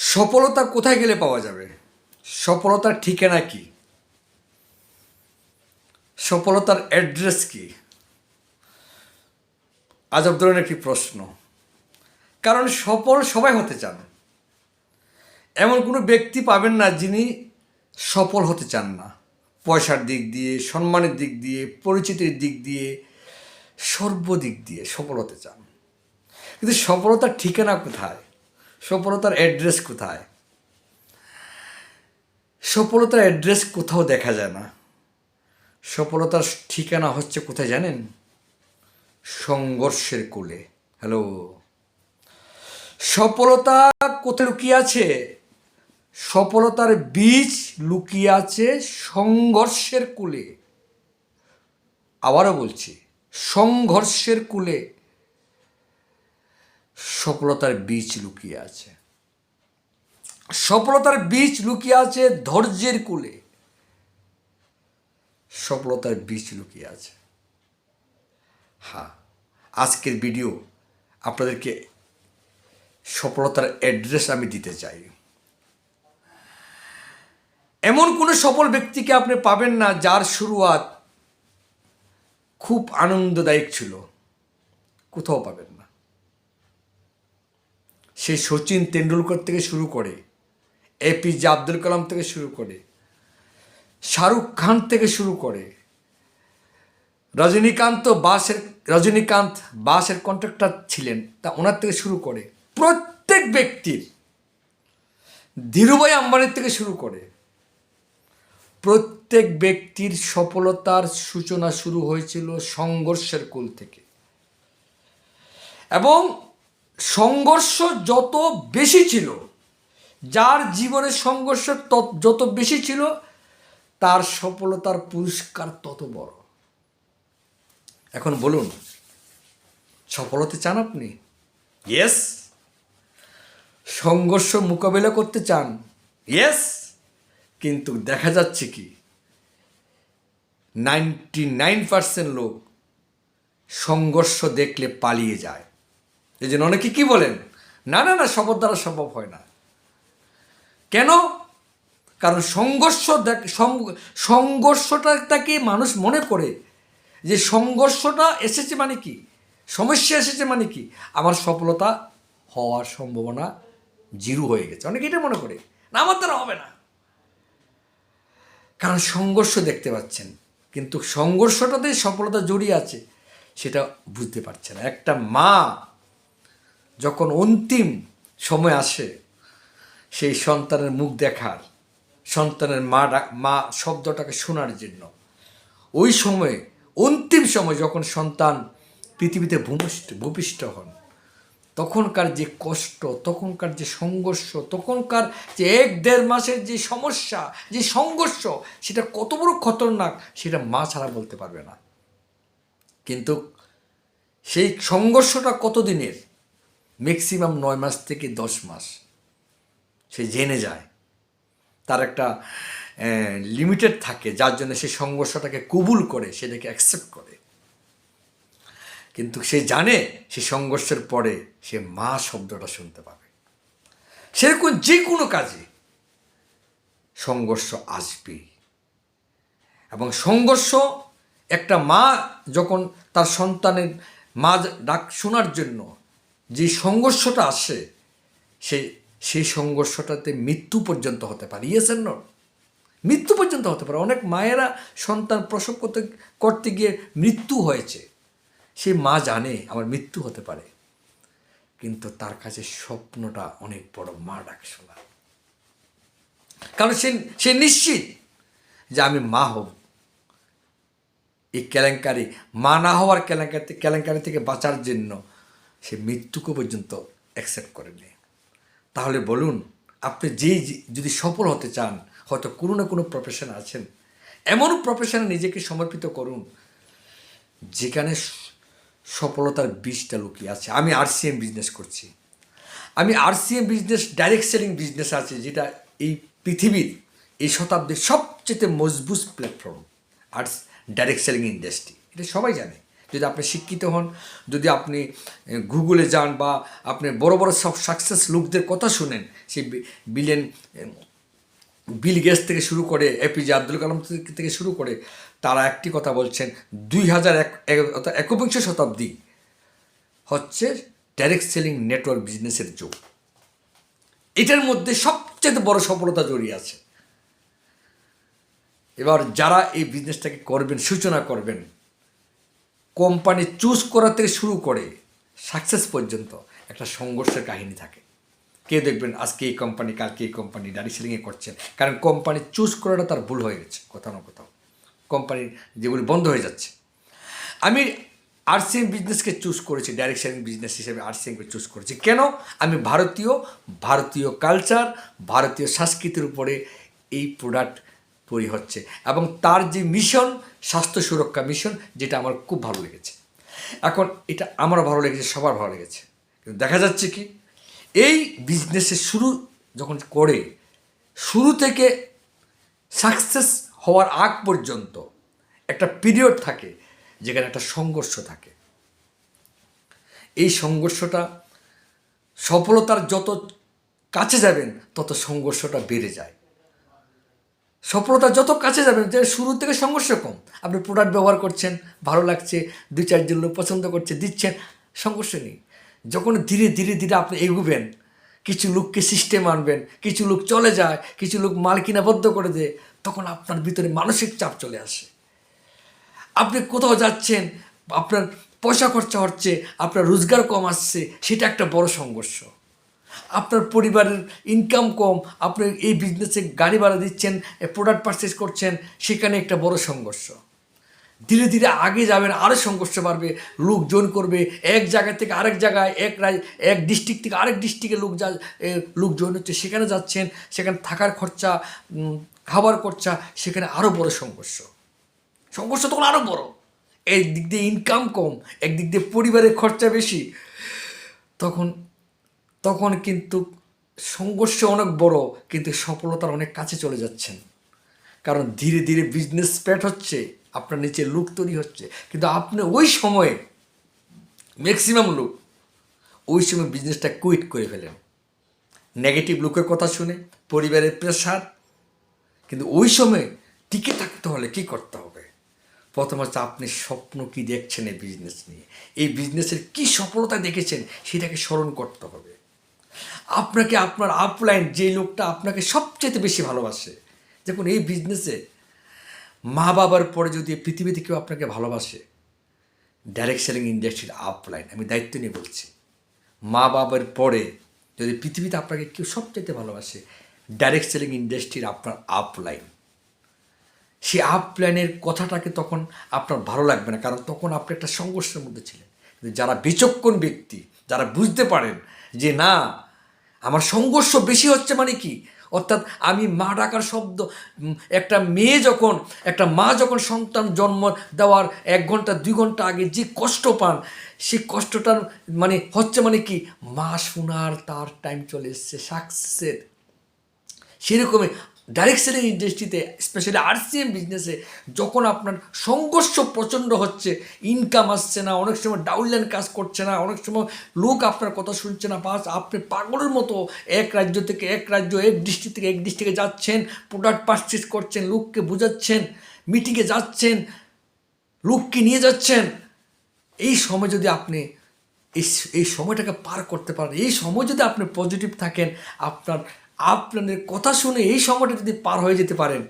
সফলতা কোথায় গেলে পাওয়া যাবে? সফলতার ঠিকানা কি? সফলতার অ্যাড্রেস কি? আজব ধরনের একটি প্রশ্ন। কারণ সফল সবাই হতে চান। এমন কোনো ব্যক্তি পাবেন না যিনি সফল হতে চান না। পয়সার দিক দিয়ে, সম্মানের দিক দিয়ে, পরিচিতির দিক দিয়ে, সর্বদিক দিয়ে সফল হতে চান। কিন্তু সফলতার ঠিকানা কোথায়? সফলতার অ্যাড্রেস কোথায়? সফলতার অ্যাড্রেস কোথাও দেখা যায় না। সফলতার ঠিকানা হচ্ছে কোথায় জানেন? সংঘর্ষের কোলে। হ্যালো সফলতা কোথায় লুকিয়ে আছে? সফলতার বীজ লুকিয়ে আছে সংঘর্ষের কুলে। আবারও বলছি, সংঘর্ষের কুলে। সফলতার বীজ লুকিয়ে আছে। সফলতার বীজ লুকিয়ে আছে ধৈর্যের কুলে। সফলতার বীজ লুকিয়ে আছে। হ্যাঁ আজকের ভিডিও আপনাদেরকে সফলতার অ্যাড্রেস আমি দিতে চাই। এমন কোনো সফল ব্যক্তিকে আপনি পাবেন না যার শুরুয়াত খুব আনন্দদায়ক ছিল। কোথাও পাবেন না। সে সচিন তেন্ডুলকর থেকে শুরু করে এপিজে আব্দুল কালাম থেকে শুরু করে শাহরুখ খান থেকে শুরু করে রজনীকান্ত বাসের রজনীকান্ত বাসের কন্ট্রাক্টর ছিলেন, তা ওনার থেকে শুরু করে প্রত্যেক ব্যক্তির। ধীরুভাই আম্বানির থেকে শুরু করে প্রত্যেক ব্যক্তির সফলতার সূচনা শুরু হয়েছিল সংঘর্ষের কোল থেকে। এবং সংঘর্ষ যত বেশি ছিল যার জীবনের সংঘর্ষ তত- যত বেশি ছিল তার সফলতার পুরস্কার তত বড়। এখন বলুন সফল হতে চান আপনি? ইয়েস সংঘর্ষ মোকাবেলা করতে চান? ইয়েস কিন্তু দেখা যাচ্ছে কি নাইনটি নাইন পার্সেন্ট লোক সংঘর্ষ দেখলে পালিয়ে যায়। এই জন্য অনেকে কি বলেন? না না না সবার দ্বারা সম্ভব হয় না। কেন? কারণ সংঘর্ষ দেখ সংঘর্ষটাকে মানুষ মনে করে যে সংঘর্ষটা এসেছে মানে কি? সমস্যা এসেছে মানে কি? আমার সফলতা হওয়ার সম্ভাবনা জিরো হয়ে গেছে। অনেকে এটা মনে করে। না, আমার দ্বারা হবে না। কারণ সংঘর্ষ দেখতে পাচ্ছেন। কিন্তু সংঘর্ষটাতে সফলতা জড়িয়ে আছে, সেটা বুঝতে পারছে না। একটা মা যখন অন্তিম সময় আসে, সেই সন্তানের মুখ দেখার, সন্তানের মা মা শব্দটাকে শোনার জন্য। ওই সময়ে, অন্তিম সময় যখন সন্তান পৃথিবীতে ভূমিষ্ঠ, ভূপিষ্ঠ হন, তখনকার যে কষ্ট, তখনকার যে সংঘর্ষ, তখনকার যে এক দেড় মাসের যে সমস্যা, যে সংঘর্ষ, সেটা কত বড় খতরনাক, সেটা মা ছাড়া বলতে পারবে না। কিন্তু সেই সংঘর্ষটা কতদিনের? ম্যাক্সিমাম নয় মাস থেকে দশ মাস। সে জেনে যায়। তার একটা লিমিটেড থাকে, যার জন্য সে সংঘর্ষটাকে কবুল করে, সেটাকে অ্যাকসেপ্ট করে। কিন্তু সে জানে, সে সংঘর্ষের পরে সে মা শব্দটা শুনতে পাবে। সেরকম যে কোনো কাজে সংঘর্ষ আসবেই। এবং সংঘর্ষ, একটা মা যখন তার সন্তানের মা ডাক শোনার জন্য যে সংঘর্ষটা আসে সেই সেই সংঘর্ষটাতে মৃত্যু পর্যন্ত হতে পারে। ইয়েস নো মৃত্যু পর্যন্ত হতে পারে। অনেক মায়েরা সন্তান প্রসব করতে করতে গিয়ে মৃত্যু হয়েছে। সে মা জানে আমার মৃত্যু হতে পারে। কিন্তু তার কাছে স্বপ্নটা অনেক বড় মা ডাক শোনা। কারণ সে সে নিশ্চিত যে আমি মা হব। এই কেলেঙ্কারি, মা না হওয়ার কেলেঙ্কারি কেলেঙ্কারি থেকে বাঁচার জন্য সে মৃত্যুকে পর্যন্ত অ্যাকসেপ্ট করে নেয় তাহলে বলুন, আপনি যেই যদি সফল হতে চান, হয়তো কোনো না কোনো প্রফেশন আছেন। এমন প্রফেশনে নিজেকে সমর্পিত করুন, যেখানে সফলতার বীজটা লুকিয়ে আছে। আমি আরসিএম বিজনেস করছি। আমি RCM business direct selling business আছে, যেটা এই পৃথিবীর, এই শতাব্দীর সবচেয়ে মজবুত প্ল্যাটফর্ম আর ডাইরেক্ট সেলিং ইন্ডাস্ট্রি এটা সবাই জানে। যদি আপনি শিক্ষিত হন, যদি আপনি গুগলে যান বা আপনি বড় বড় সব সাকসেস লোকদের কথা শুনেন, সেই বিলেন বিল গেটস থেকে শুরু করে এপিজে আব্দুল কালাম থেকে- শুরু করে তারা একটি কথা বলছেন, দুই হাজার একবিংশ শতাব্দী হচ্ছে ডাইরেক্ট সেলিং নেটওয়ার্ক বিজনেসের যুগ। এটার মধ্যে সবচেয়ে বড় সফলতা জড়িয়ে আছে। এবার যারা এই বিজনেসটাকে করবেন, সূচনা করবেন কোম্পানি চুজ করা থেকে শুরু করে সাকসেস পর্যন্ত একটা সংঘর্ষের কাহিনী থাকে। কে দেখবেন আজকে এই কোম্পানি, কালকে এই কোম্পানি ডাইরেক্ট সেলিংয়ে করছেন। কারণ কোম্পানি চুজ করাটা তার ভুল হয়ে গেছে, কোথাও না কোথাও। কোম্পানি যেগুলি বন্ধ হয়ে যাচ্ছে। আমি আরসিএম বিজনেসকে চুজ করেছি ডাইরেক্ট সেলিং বিজনেস হিসেবে আরসিএমকে চুজ করেছি। কেন? আমি ভারতীয় ভারতীয় কালচার ভারতীয় সংস্কৃতির উপরে এই প্রোডাক্ট তৈরি হচ্ছে। এবং তার যে মিশন স্বাস্থ্য সুরক্ষা মিশন যেটা আমার খুব ভালো লেগেছে। এখন এটা আমারও ভালো লেগেছে, সবার ভালো লেগেছে। কিন্তু দেখা যাচ্ছে কি, এই বিজনেসের শুরু যখন করে, শুরু থেকে সাকসেস হওয়ার আগ পর্যন্ত একটা পিরিয়ড থাকে যেখানে একটা সংঘর্ষ থাকে। এই সংঘর্ষটা সফলতার যত কাছে যাবেন, তত সংঘর্ষটা বেড়ে যায়। সফলতা যত কাছে যাবেন যে শুরু থেকে সংঘর্ষ কম। আপনি প্রোডাক্ট ব্যবহার করছেন, ভালো লাগছে, দুই চারজন লোক পছন্দ করছে, দিচ্ছেন, সংঘর্ষ নেই। যখন ধীরে ধীরে ধীরে আপনি এগুবেন, কিছু লোককে সিস্টেম আনবেন, কিছু লোক চলে যায়, কিছু লোক মাল কিনাবদ্ধ করে দেয়, তখন আপনার ভিতরে মানসিক চাপ চলে আসে। আপনি কোথাও যাচ্ছেন, আপনার পয়সা খরচা হচ্ছে, আপনার রোজগার কম আসছে, সেটা একটা বড় সংঘর্ষ। আপনার পরিবারের ইনকাম কম, আপনি এই বিজনেসে গাড়ি ভাড়া দিচ্ছেন প্রোডাক্ট পারচেস করছেন, সেখানে একটা বড় সংঘর্ষ। ধীরে ধীরে আগে যাবেন আরও সংঘর্ষ বাড়বে, লোকজন করবে, এক জায়গা থেকে আরেক জায়গায়, এক রাজ, এক ডিস্ট্রিক্ট থেকে আরেক ডিস্ট্রিক্টে লোক যা লোকজন হচ্ছে সেখানে যাচ্ছেন, সেখানে থাকার খরচা খাবার খরচা, সেখানে আরও বড় সংঘর্ষ। সংঘর্ষ তখন আরও বড়। একদিক দিয়ে ইনকাম কম, একদিক দিয়ে পরিবারের খরচা বেশি। তখন তখন কিন্তু সংঘর্ষ অনেক বড়, কিন্তু সফলতার অনেক কাছে চলে যাচ্ছেন। কারণ ধীরে ধীরে বিজনেস স্প্রেড হচ্ছে, আপনার নিচে লুক তৈরি হচ্ছে। কিন্তু আপনি ওই সময়ে ম্যাক্সিমাম লোক ওই সময় বিজনেসটা কুইট করে ফেলেন। নেগেটিভ লোকের কথা শুনে, পরিবারের প্রেশার কিন্তু ওই সময় টিকে থাকতে হলে কি করতে হবে? প্রথম হচ্ছে আপনি স্বপ্ন কি দেখছেন এই বিজনেস নিয়ে? এই বিজনেসের কি সফলতা দেখেছেন, সেটাকে স্মরণ করতে হবে। আপনাকে আপনার আপলাইন যে লোকটা আপনাকে সবচেয়ে বেশি ভালোবাসে। দেখুন, এই বিজনেসে মা বাবার পরে যদি পৃথিবীতে কেউ আপনাকে ভালোবাসে ডাইরেক্ট সেলিং ইন্ডাস্ট্রির আপলাইন আমি দায়িত্ব নিয়ে বলছি। মা বাবার পরে যদি পৃথিবীতে আপনাকে কেউ সবচেয়ে ভালোবাসে ডাইরেক্ট সেলিং ইন্ডাস্ট্রির আপনার আপলাইন সেই আপ প্ল্যানের কথাটাকে তখন আপনার ভালো লাগবে না, কারণ তখন আপনি একটা সংঘর্ষের মধ্যে ছিলেন। যারা বিচক্ষণ ব্যক্তি, যারা বুঝতে পারেন যে না, আমার সংঘর্ষ বেশি হচ্ছে মানে কি? অর্থাৎ আমি মা ডাকার শব্দ একটা মেয়ে যখন, একটা মা যখন সন্তান জন্ম দেওয়ার এক ঘণ্টা, দুই ঘণ্টা আগে যে কষ্ট পান, সেই কষ্টটার মানে হচ্ছে মানে কি? মা শোনার তার টাইম চলে এসছে সাকসেসের সেরকমই ডাইরেক্ট সেলিং ইন্ডাস্ট্রিতে স্পেশালি আরসিএম বিজনেসে যখন আপনার সংঘর্ষ প্রচণ্ড হচ্ছে ইনকাম আসছে না, অনেক সময় ডাউনলাইন কাজ করছে না, অনেক সময় লোক আপনার কথা শুনছে না, বাস আপনি পাগলের মতো এক রাজ্য থেকে এক রাজ্য, এক ডিস্ট্রিক্ট থেকে এক ডিস্ট্রিক্টে যাচ্ছেন প্রোডাক্ট পারচেস করছেন, লোককে বোঝাচ্ছেন মিটিংয়ে যাচ্ছেন, লোককে নিয়ে যাচ্ছেন, এই সময় যদি আপনি এই এই সময়টাকে পার করতে পারেন, এই সময় যদি আপনি পজিটিভ থাকেন, আপনার আপনাদের কথা শুনে এই সময়টা যদি পার হয়ে যেতে পারেন,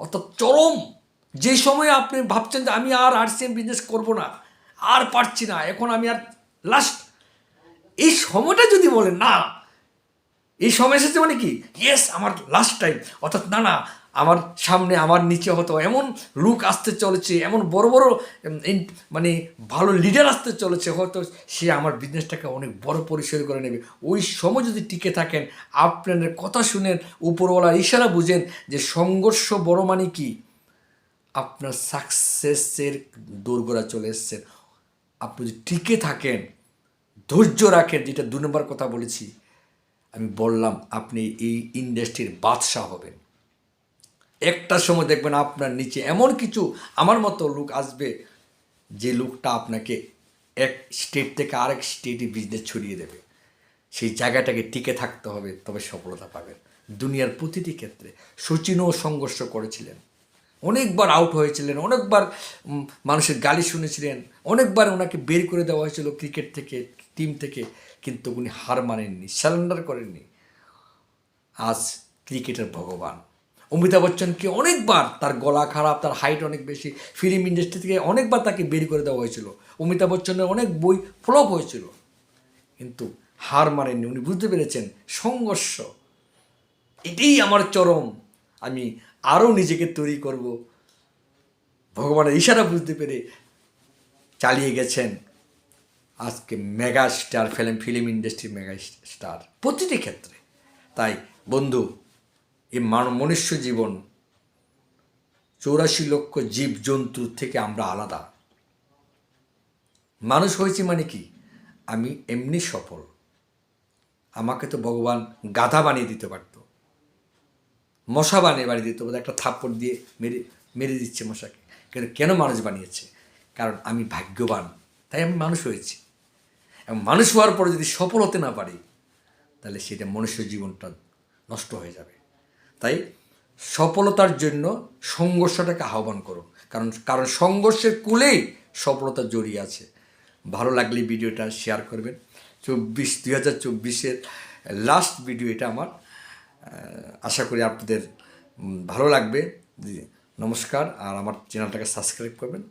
অর্থাৎ চরম, যে সময়ে আপনি ভাবছেন যে আমি আর আর আরসিএম বিজনেস করব না, আর পারছি না, এখন আমি আর লাস্ট এই সময়টা যদি বলেন, না, এই সময় এসেছে মানে কি? ইয়েস আমার লাস্ট টাইম অর্থাৎ না না আমার সামনে, আমার নিচে হয়তো এমন লুক আসতে চলেছে, এমন বড় বড় মানে ভালো লিডার আসতে চলেছে, হয়তো সে আমার বিজনেসটাকে অনেক বড় পরিসর করে নেবে। ওই সময় যদি টিকে থাকেন, আপনাদের কথা শুনেন উপরওয়ালার ইশারা বুঝেন যে সংঘর্ষ বড় মানে কি? আপনার সাকসেসের দোরগোড়া চলে এসছেন। আপনি যদি টিকে থাকেন, ধৈর্য রাখেন, যেটা দু নম্বর কথা বলেছি, আমি বললাম, আপনি এই ইন্ডাস্ট্রির বাদশাহ হবেন। একটা সময় দেখবেন আপনার নিচে এমন কিছু আমার মতো লোক আসবে, যে লোকটা আপনাকে এক স্টেট থেকে আরেক স্টেটে বিজনেস ছড়িয়ে দেবে। সেই জায়গাটাকে টিকে থাকতে হবে, তবে সফলতা পাবেন। দুনিয়ার প্রতিটি ক্ষেত্রে সচিনও সংঘর্ষ করেছিলেন। অনেকবার আউট হয়েছিলেন, অনেকবার মানুষের গালি শুনেছিলেন, অনেকবার ওনাকে বের করে দেওয়া হয়েছিল ক্রিকেট থেকে টিম থেকে, কিন্তু উনি হার মানেননি স্যালেন্ডার করেননি। আজ ক্রিকেটের ভগবান। অমিতাভ বচ্চনকে অনেকবার তার গলা খারাপ, তার হাইট অনেক বেশি ফিল্ম ইন্ডাস্ট্রি থেকে অনেকবার তাকে বের করে দেওয়া হয়েছিল। অমিতাভ বচ্চনের অনেক বই ফ্লপ হয়েছিল। কিন্তু হার মানেননি, উনি বুঝতে পেরেছেন, সংঘর্ষ। এটাই আমার চরম। আমি আরও নিজেকে তৈরি করব। ভগবানের ইশারা বুঝতে পেরে চালিয়ে গেছেন আজকে মেগা স্টার ফিল্ম ফিল্ম ইন্ডাস্ট্রির মেগা স্টার প্রতিটি ক্ষেত্রে। তাই বন্ধু এই মনুষ্য জীবন চৌরাশি লক্ষ জীব জন্তু থেকে আমরা আলাদা। মানুষ হয়েছি মানে কি? আমি এমনি সফল। আমাকে তো ভগবান গাধা বানিয়ে দিতে পারত। মশা বানিয়ে বানিয়ে দিতে পারতো। একটা থাপ্পড় দিয়ে মেরে মেরে দিচ্ছে মশাকে। কিন্তু কেন মানুষ বানিয়েছে? কারণ আমি ভাগ্যবান। তাই আমি মানুষ হয়েছি। এবং মানুষ হওয়ার পরে যদি সফল হতে না পারি, তাহলে সেটা মনুষ্য জীবনটা নষ্ট হয়ে যাবে। তাই সফলতার জন্য সংঘর্ষটাকে আহ্বান করুন। কারণ কারণ সংঘর্ষের কুলেই সফলতা জড়িয়ে আছে। ভালো লাগলে ভিডিওটা শেয়ার করবেন। চব্বিশ, দুই হাজার চব্বিশের লাস্ট ভিডিও এটা আমার। আশা করি আপনাদের ভালো লাগবে। নমস্কার। আর আমার চ্যানেলটাকে সাবস্ক্রাইব করবেন।